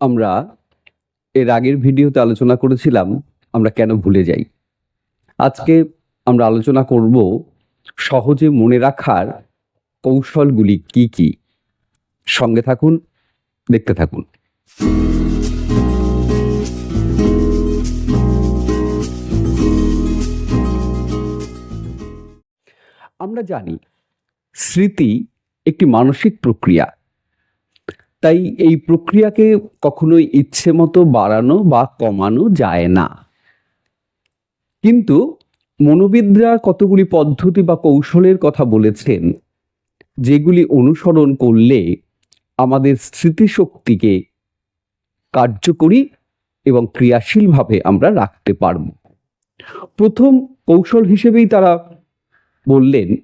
আমরা এর আগের ভিডিওতে আলোচনা করেছিলাম, আমরা কেন ভুলে যাই। আজকে আমরা আলোচনা করব সহজে মনে রাখার কৌশলগুলি কি কি। সঙ্গে থাকুন, দেখতে থাকুন। আমরা জানি, স্মৃতি একটি মানসিক প্রক্রিয়া। তাই এই প্রক্রিয়াকে কখনোই ইচ্ছে মতো বাড়ানো বা কমানো যায় না। কিন্তু মনোবিদরা কতগুলি পদ্ধতি বা কৌশলের কথা বলেছেন, যেগুলি অনুসরণ করলে আমাদের স্মৃতিশক্তিকে কার্যকরী এবং ক্রিয়াশীলভাবে আমরা রাখতে পারব। প্রথম কৌশল হিসেবেই তারা বললেন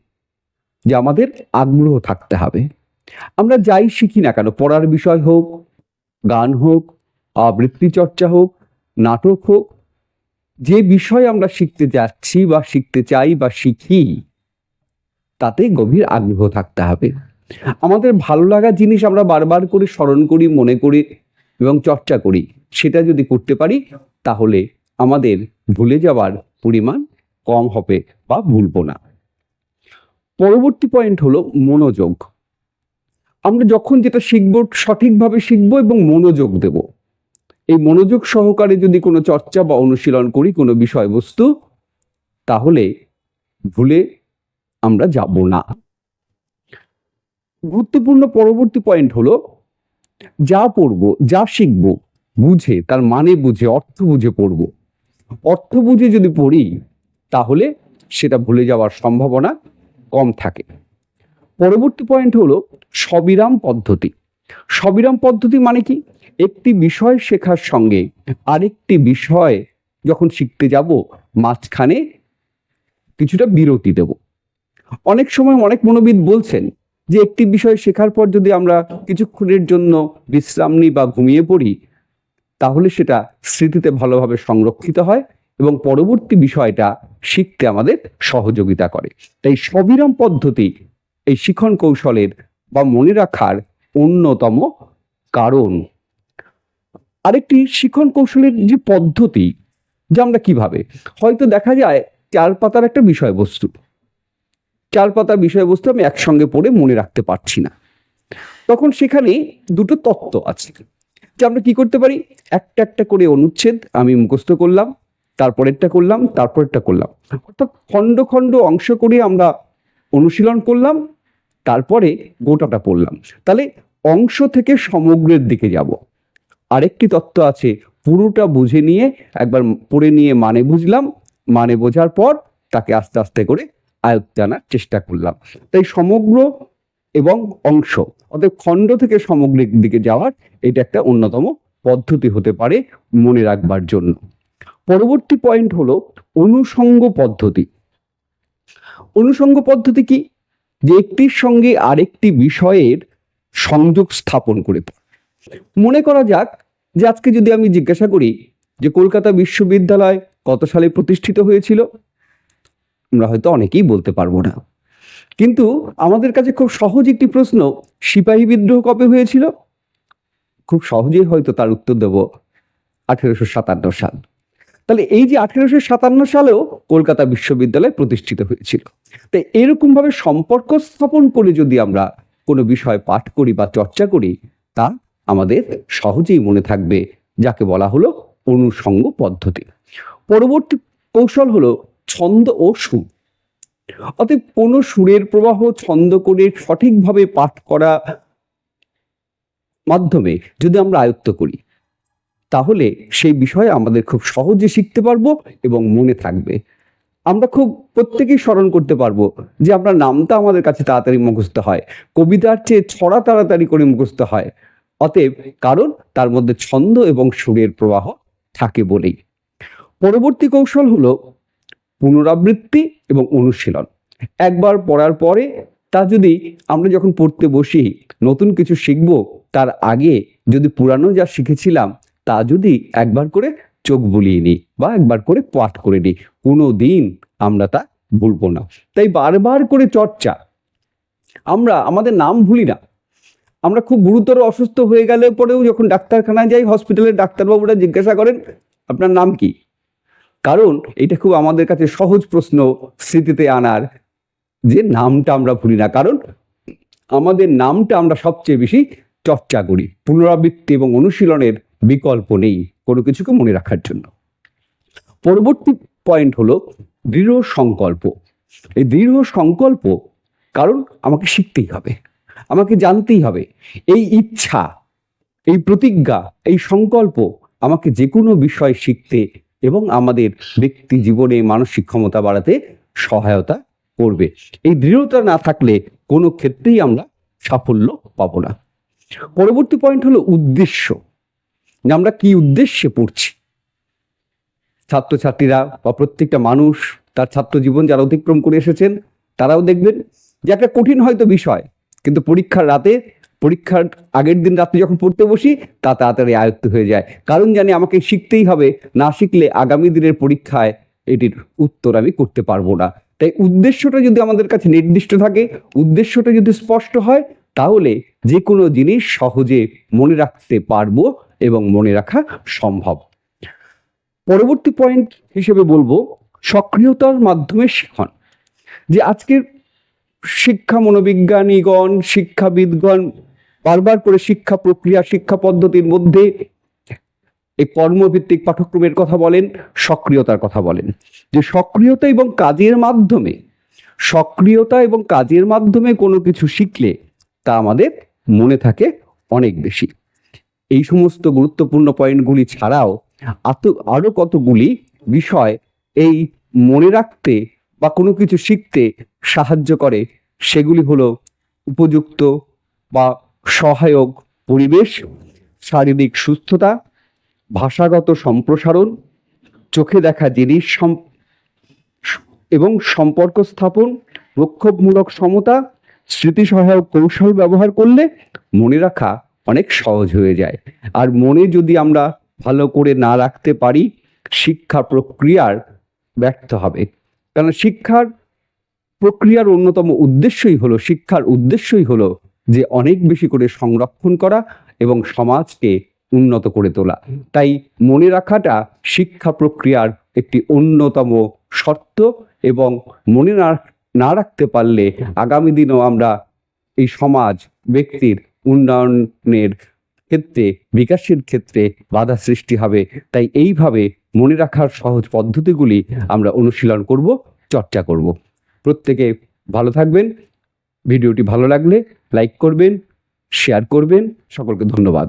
যে আমাদের আগ্রহ থাকতে হবে। আমরা যাই শিখি না কেন? পড়ার বিষয় হোক, গান হোক, আবৃত্তি চর্চা হোক, নাটক হোক, যে বিষয় আমরা শিখতে যাচ্ছি বা শিখতে চাই বা শিখি, তাতে গভীর আগ্রহ থাকতে হবে। আমাদের ভালো লাগা জিনিস আমরা বারবার করে স্মরণ করি, মনে করি এবং চর্চা করি। সেটা যদি করতে পারি, তাহলে আমাদের ভুলে যাওয়ার পরিমাণ কম হবে বা ভুলবো না। পরবর্তী পয়েন্ট হলো মনোযোগ। আমরা যখন যেটা শিখব, সঠিকভাবে শিখব এবং মনোযোগ দেব। এই মনোযোগ সহকারে যদি কোনো চর্চা বা অনুশীলন করি, কোনো বিষয়বস্তু, তাহলে ভুলে আমরা যাব না। গুরুত্বপূর্ণ পরবর্তী পয়েন্ট হলো, যা পড়ব, যা শিখব, বুঝে, তার মানে বুঝে, অর্থ বুঝে পড়ব। অর্থ বুঝে যদি পড়ি, তাহলে সেটা ভুলে যাওয়ার সম্ভাবনা কম থাকে। পরবর্তী পয়েন্ট হলো সবিরাম পদ্ধতি। সবিরাম পদ্ধতি মানে কি? একটি বিষয় শেখার সঙ্গে আরেকটি বিষয় যখন শিখতে যাব, মাঝখানে কিছুটা বিরতি দেব। অনেক সময় অনেক মনোবিদ বলছেন যে একটি বিষয় শেখার পর যদি আমরা কিছুক্ষণের জন্য বিশ্রাম নিই বা ঘুমিয়ে পড়ি, তাহলে সেটা স্মৃতিতে ভালোভাবে সংরক্ষিত হয় এবং পরবর্তী বিষয়টা শিখতে আমাদের সহযোগিতা করে। তাই সবিরাম পদ্ধতি এই শিখন কৌশলের বা মনে রাখার অন্যতম কারণ। আরেকটি শিখন কৌশলের যে পদ্ধতি, যে আমরা কীভাবে? হয়তো দেখা যায় চার পাতার একটা বিষয়বস্তু। চার পাতার বিষয়বস্তু আমি একসঙ্গে পড়ে মনে রাখতে পারছি না। তখন সেখানে দুটো তত্ত্ব আছে, যে আমরা কি করতে পারি? একটা একটা করে অনুচ্ছেদ আমি মুখস্থ করলাম, তারপরেরটা করলাম তারপরেরটা করলাম। অর্থাৎ খণ্ড খণ্ড অংশ করে আমরা অনুশীলন করলাম তারপরে গোটাটা পড়লাম। তাহলে অংশ থেকে সমগ্রের দিকে যাব। আরেকটি তত্ত্ব আছে, পুরোটা বুঝে নিয়ে, একবার পড়ে নিয়ে মানে বুঝলাম মানে বোঝার পর তাকে আস্তে আস্তে করে আয়ত্তে আনার চেষ্টা করলাম। তাই সমগ্র এবং অংশ, অর্থাৎ খণ্ড থেকে সমগ্রের দিকে যাওয়ার এটা একটা অন্যতম পদ্ধতি হতে পারে মনে রাখবার জন্য। পরবর্তী পয়েন্ট হলো অনুষঙ্গ পদ্ধতি। অনুষঙ্গ পদ্ধতি কি? যে একটির সঙ্গে আরেকটি বিষয়ের সংযোগ স্থাপন করে মনে করা যাক যে আজকে যদি আমি জিজ্ঞাসা করি যে কলকাতা বিশ্ববিদ্যালয় কত সালে প্রতিষ্ঠিত হয়েছিল, আমরা হয়তো অনেকেই বলতে পারব না। কিন্তু আমাদের কাছে খুব সহজ একটি প্রশ্ন, সিপাহী বিদ্রোহ কবে হয়েছিল? খুব সহজেই হয়তো তার উত্তর দেব আঠেরোশো সাতান্ন সাল। তাহলে এই যে আঠেরোশো সাতান্ন সালেও কলকাতা বিশ্ববিদ্যালয় প্রতিষ্ঠিত হয়েছিল। তাই এরকমভাবে সম্পর্ক স্থাপন করে যদি আমরা কোনো বিষয় পাঠ করি বা চর্চা করি, তা আমাদের সহজেই মনে থাকবে, যাকে বলা হলো অনুষঙ্গ পদ্ধতি। পরবর্তী কৌশল হলো ছন্দ ও সুর। অতএব কোনো সুরের প্রবাহ ছন্দ করে সঠিকভাবে পাঠ করা মাধ্যমে যদি আমরা আয়ত্ত করি তাহলে সেই বিষয়ে আমাদের খুব সহজে শিখতে পারব এবং মনে থাকবে। আমরা খুব প্রত্যেকেই স্মরণ করতে পারব যে আমরা নামটা আমাদের কাছে তাড়াতাড়ি মুখস্থ হয়, কবিতার চেয়ে ছড়া তাড়াতাড়ি করে মুখস্থ হয়। অতএব কারণ তার মধ্যে ছন্দ এবং সুরের প্রবাহ থাকে বলেই। পরবর্তী কৌশল হলো পুনরাবৃত্তি এবং অনুশীলন। একবার পড়ার পরে তা যদি আমরা যখন পড়তে বসি, নতুন কিছু শিখব, তার আগে যদি পুরানো যা শিখেছিলাম তা যদি একবার করে চোখ বুলিয়ে নিই বা একবার করে পাঠ করে নিই কোনো দিন আমরা তা ভুলবো না। তাই বারবার করে চর্চা। আমরা, আমাদের নাম ভুলি না। আমরা খুব গুরুতর অসুস্থ হয়ে গেলে পরেও যখন ডাক্তারখানায় যাই হসপিটালের ডাক্তারবাবুরা জিজ্ঞাসা করেন, আপনার নাম কি? কারণ এটা খুব আমাদের কাছে সহজ প্রশ্ন স্মৃতিতে আনার যে নামটা আমরা ভুলি না। কারণ আমাদের নামটা আমরা সবচেয়ে বেশি চর্চা করি। পুনরাবৃত্তি এবং অনুশীলনের বিকল্প নেই কোনো কিছুকে মনে রাখার জন্য। পরবর্তী পয়েন্ট হলো দৃঢ় সংকল্প। এই দৃঢ় সংকল্প কারণ আমাকে শিখতেই হবে, আমাকে জানতেই হবে। এই ইচ্ছা, এই প্রতিজ্ঞা, এই সংকল্প আমাকে যে কোনো বিষয় শিখতে এবং আমাদের ব্যক্তি জীবনে মানসিক ক্ষমতা বাড়াতে সহায়তা করবে। এই দৃঢ়তা না থাকলে কোনো ক্ষেত্রেই আমরা সাফল্য পাবো না। পরবর্তী পয়েন্ট হলো উদ্দেশ্য। যে আমরা কি উদ্দেশ্যে পড়ছি। ছাত্রছাত্রীরা বা প্রত্যেকটা মানুষ, তার ছাত্র জীবন যারা অতিক্রম করে এসেছেন, তারাও দেখবেন যে একটা কঠিন হয়তো বিষয়, কিন্তু পরীক্ষার রাতে, পরীক্ষার আগের দিন রাত্রে যখন পড়তে বসি, তা তাড়াতাড়ি আয়ত্ত হয়ে যায়। কারণ জানি আমাকে শিখতেই হবে, না শিখলে আগামী দিনের পরীক্ষায় এটির উত্তর আমি করতে পারব না। তাই উদ্দেশ্যটা যদি আমাদের কাছে নির্দিষ্ট থাকে, উদ্দেশ্যটা যদি স্পষ্ট হয়, তাহলে যে কোনো জিনিস সহজে মনে রাখতে পারব এবং মনে রাখা সম্ভব। পরবর্তী পয়েন্ট হিসেবে বলব, সক্রিয়তার মাধ্যমে শিখন যে আজকের শিক্ষা মনোবিজ্ঞানীগণ, শিক্ষাবিদগণ বারবার করে শিক্ষা প্রক্রিয়া, শিক্ষা পদ্ধতির মধ্যে এই কর্মভিত্তিক পাঠ্যক্রমের কথা বলেন, সক্রিয়তার কথা বলেন। যে সক্রিয়তা এবং কাজের মাধ্যমে, সক্রিয়তা এবং কাজের মাধ্যমে কোনো কিছু শিখলে তা আমাদের মনে থাকে অনেক বেশি। এই সমস্ত গুরুত্বপূর্ণ পয়েন্টগুলি ছাড়াও আরও কতগুলি বিষয় এই মনে রাখতে বা কোনো কিছু শিখতে সাহায্য করে, সেগুলি হলো উপযুক্ত বা সহায়ক পরিবেশ, শারীরিক সুস্থতা, ভাষাগত সম্প্রসারণ, চোখে দেখা জিনিস এবং সম্পর্ক স্থাপন প্রক্ষোভমূলক সমতা স্মৃতি সহায়ক কৌশল ব্যবহার করলে মনে রাখা অনেক সহজ হয়ে যায়। আর মনে যদি আমরা ভালো করে না রাখতে পারি, শিক্ষা প্রক্রিয়ার ব্যর্থ হবে। কারণ শিক্ষার প্রক্রিয়ার অন্যতম উদ্দেশ্যই হলো, শিক্ষার উদ্দেশ্যই হলো যে অনেক বেশি করে সংরক্ষণ করা এবং সমাজকে উন্নত করে তোলা। তাই মনে রাখাটা শিক্ষা প্রক্রিয়ার একটি অন্যতম শর্ত এবং মনে না রাখতে পারলে আগামী দিনেও আমরা এই সমাজ, ব্যক্তির উন্নয়নের ক্ষেত্রে, বিকাশের ক্ষেত্রে বাধা সৃষ্টি হবে। তাই এইভাবে মনে রাখার সহজ পদ্ধতিগুলি আমরা অনুশীলন করব, চর্চা করব। প্রত্যেকে ভালো থাকবেন। ভিডিওটি ভালো লাগলে লাইক করবেন, শেয়ার করবেন। সকলকে ধন্যবাদ।